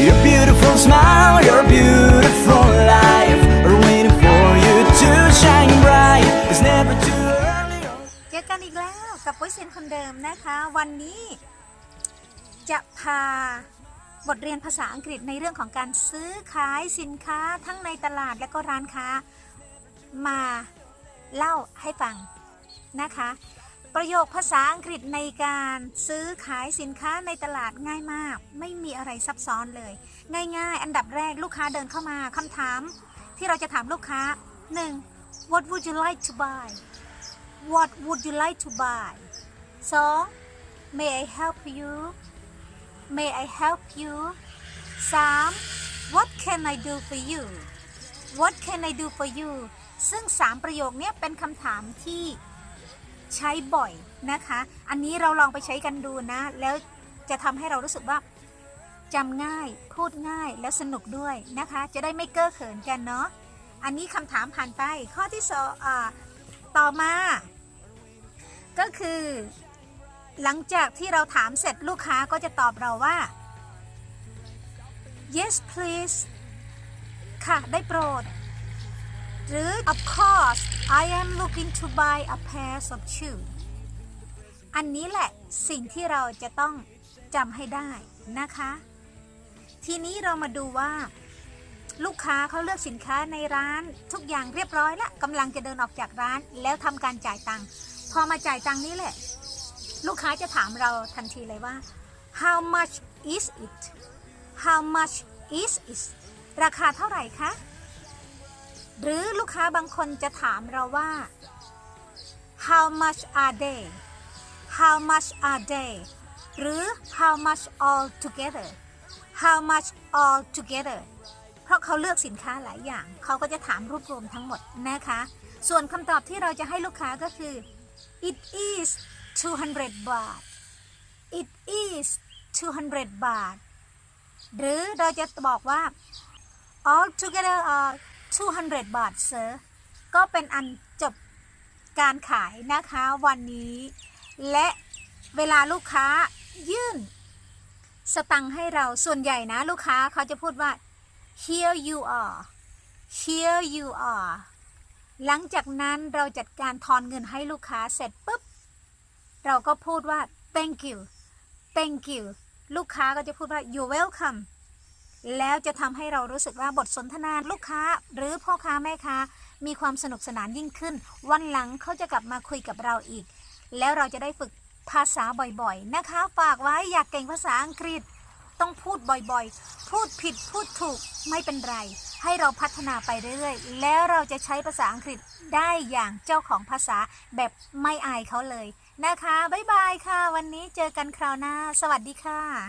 Your beautiful smile, your beautiful life are waiting for you to shine bright. It's never too early. เจอกันอีกแล้วกับปุ้ยเซยนคนเดิมนะคะ วันนี้จะพาบทเรียนภาษาอังกฤษในเรื่องของการซื้อขายสินค้าทั้งในตลาดและก็ร้านค้า มาเล่าให้ฟังนะคะ ประโยคภาษาอังกฤษในการซื้อขายสินค้าในตลาดง่ายมาก ไม่มีอะไรซับซ้อนเลย ง่ายๆ อันดับแรกลูกค้าเดินเข้ามาคำถาม ที่เราจะถามลูกค้า 1. What would you like to buy What would you like to buy 2. May I help you May I help you 3. What can I do for you What can I do for you ซึ่ง 3 ประโยคนี้เป็นคำถามที่ ใช้บ่อยนะคะ อันนี้เราลองไปใช้กันดูนะ แล้วจะทำให้เรารู้สึกว่าจำง่าย พูดง่ายและสนุกด้วยนะคะ จะได้ไม่เก้อเขินกันเนาะ อันนี้คำถามผ่านไป ข้อที่สองอต่อมา ก็คือ หลังจากที่เราถามเสร็จลูกค้าก็จะตอบเราว่า yes please ค่ะ ได้โปรด หรือ of course I am looking to buy a pair of shoes อันนี้แหละสิ่งที่เราจะต้องจำให้ได้นะคะ ทีนี้เรามาดูว่า ลูกค้าเขาเลือกสินค้าในร้านทุกอย่างเรียบร้อยแล้วกำลังจะเดินออกจากร้านแล้วทำการจ่ายตังค์พอมาจ่ายตังค์นี่แหละ ลูกค้าจะถามเราทันทีเลยว่า how much is it how much is it ราคาเท่าไหร่คะ หรือลูกค้าบางคนจะถามเราว่า how much are they how much are they หรือ how much all together how much all together เพราะเขาเลือกสินค้าหลายอย่าง เขาก็จะถามรวบรวมทั้งหมดนะคะ ส่วนคำตอบที่เราจะให้ลูกค้าก็คือ it is 200 บาท it is 200 บาท หรือเราจะบอกว่า all together are 200 บาท sir ก็เป็นอันจบการขายนะคะวันนี้ และเวลาลูกค้ายื่น สตังค์ให้เราส่วนใหญ่นะลูกค้าเขาจะพูดว่า here you are here you are หลังจากนั้นเราจัดการทอนเงินให้ลูกค้าเสร็จปุ๊บ เราก็พูดว่า thank you thank you ลูกค้าก็จะพูดว่า you welcome แล้วจะทำให้เรารู้สึกว่าบทสนทนาลูกค้า หรือพ่อค้าแม่ค้ามีความสนุกสนานยิ่งขึ้น วันหลังเขาจะกลับมาคุยกับเราอีก แล้วเราจะได้ฝึกภาษาบ่อยๆ นะคะ ฝากไว้อยากเก่งภาษาอังกฤษต้องพูดบ่อยๆ พูดผิดพูดถูกไม่เป็นไร ให้เราพัฒนาไปเรื่อยๆ แล้วเราจะใช้ภาษาอังกฤษได้อย่างเจ้าของภาษาแบบไม่อายเขาเลยนะคะ บ๊ายบายค่ะ วันนี้เจอกันคราวหน้า สวัสดีค่ะ